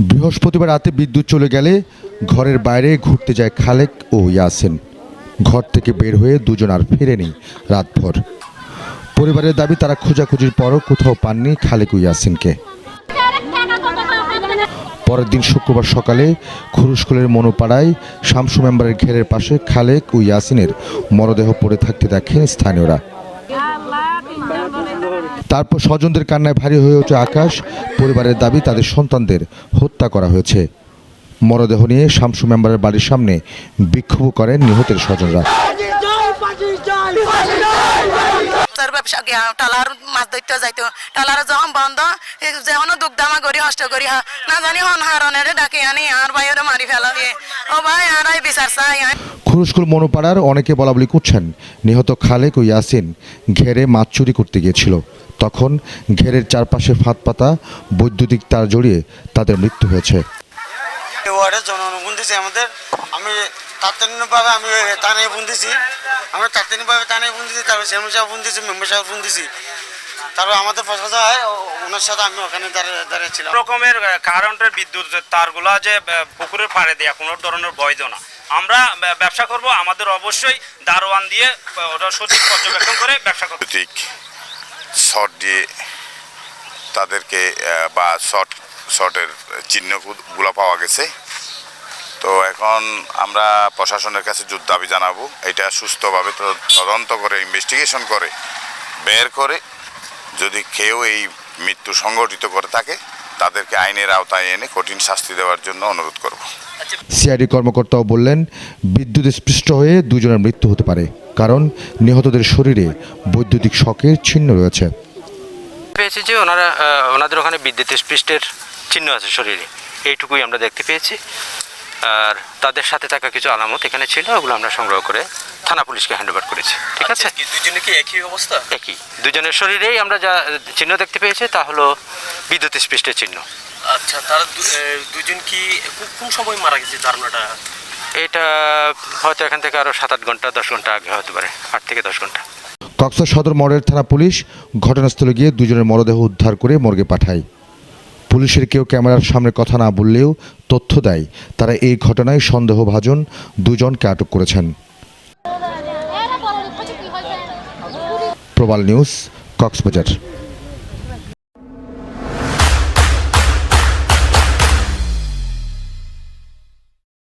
বৃহস্পতিবার রাতে বিদ্যুৎ চলে গেলে ঘরের বাইরে ঘুরতে যায় খালেক ও ইয়াসিন। ঘর থেকে বের হয়ে দুজন আর ফেরেনি রাতভর। পরিবারের দাবি, তারা খোঁজাখুঁজির পরও কোথাও পাননি খালেক ও ইয়াসিনকে। পরের দিন শুক্রবার সকালে খুরুশকুলের মনোপাড়ায় শামসু মেম্বারের ঘেরের পাশে খালেক ও ইয়াসিনের মরদেহ পড়ে থাকতে দেখেন স্থানীয়রা। তারপর স্বজনদের কান্নায় ভারী হয়ে ওঠে আকাশ। পরিবারের দাবি, তাদের সন্তানদের হত্যা করা হয়েছে। মরদেহ নিয়ে শামসু মেম্বারের বাড়ির সামনে বিক্ষোভ করেন নিহতের স্বজনরা। তার ব্যবসা গিয়া টালার মাছ ধরতে যাইতো। টালার যখন বন্ধ যখন দুঃখ দামা করি হষ্ট করি হা না জানি হন হারনের ডাকে আনি, আর বাইরে মারি ফেলাবে ও ভাই, আর আই বিচার চাই, আই খুরুশকুল মনোপাড়ার অনেকে বলা বলি করছেন, নিহত খালেক ও ইয়াসিন ঘেরে মাছ চুরি করতে গিয়েছিল। তখন ঘেরের চারপাশে ফাঁদ পাতা বৈদ্যুতিক তার জড়িয়ে তাদের মৃত্যু হয়েছে। ওয়ার্ডে জনগণ দিছে আমাদের আমি তাৎক্ষণিকভাবে আমি তানে ফোন দিছি আমরা তাৎক্ষণিকভাবে তানে ফোন দিছি তারপর চেয়ারম্যান সাহেব ফোন দিছি মেম্বার সাহেব ফোন দিছি তারপর আমাদের পছন্দ হয় ওনার সাথে আমি ওখানে দাঁড়িয়ে দাঁড়িয়েছিলাম রকমের কারেন্টের বিদ্যুৎ তারগুলা যে পুকুরের পাড়ে দেয়া কোনো ধরনের বৈধ না। আমরা ব্যবসা করব আমাদের অবশ্যই দারোয়ান দিয়ে ওটা সঠিক পর্যবেক্ষণ করে ব্যবসা করতে ঠিক। শর্ট দিয়ে তাদেরকে বা শর্ট শর্টের চিহ্নগুলো পাওয়া গেছে। তো এখন আমরা প্রশাসনের কাছে যুদ্ধ দাবি জানাব। এটা সুস্থভাবে তো- তদন্ত করে ইনভেস্টিগেশন করে বের করে। যদি কেউ এই মৃত্যু সংগঠিত করে থাকে তাদেরকে আইনের আওতায় এনে কঠিন শাস্তি দেওয়ার জন্য অনুরোধ করব। সিআইডি কর্মকর্তাও বললেন বিদ্যুৎ স্পৃষ্ট হয়ে দুজনের মৃত্যু হতে পারে কারণ নিহতদের শরীরে বৈদ্যুতিক শকের চিহ্ন রয়েছে। পেয়েছি যে ওনারা ওনাদের ওখানে বিদ্যুৎ স্পৃষ্টের চিহ্ন আছে শরীরে এইটুকুই আমরা দেখতে পেয়েছি। আর তাদের সাথে থাকা কিছু আলামত এখানে ছিল ওগুলো আমরা সংগ্রহ করে থানা পুলিশকে হ্যান্ড ওভার করেছি। ঠিক আছে? দুজনে কি একই অবস্থা? একই। দুজনের শরীরেই আমরা যা চিহ্ন দেখতে পেয়েছি তা হলো বিদ্যুৎ স্পৃষ্টের চিহ্ন। আচ্ছা তারা দুজন কি কোন সময় মারা গেছে ধারণাটা? এটা হয়তো এখান থেকে আরও সাত আট ঘণ্টা দশ ঘণ্টা আগে হতে পারে আট থেকে দশ ঘণ্টা। কক্সবাজার সদর মডেল থানা পুলিশ ঘটনাস্থলে গিয়ে দুজনের মরদেহ উদ্ধার করে মর্গে পাঠায়। পুলিশের কেউ ক্যামেরার সামনে কথা না বললেও তথ্য দেয় তারা এই ঘটনায় সন্দেহভাজন দুজনকে আটক করেছেন প্রবাল নিউজ কক্সবাজার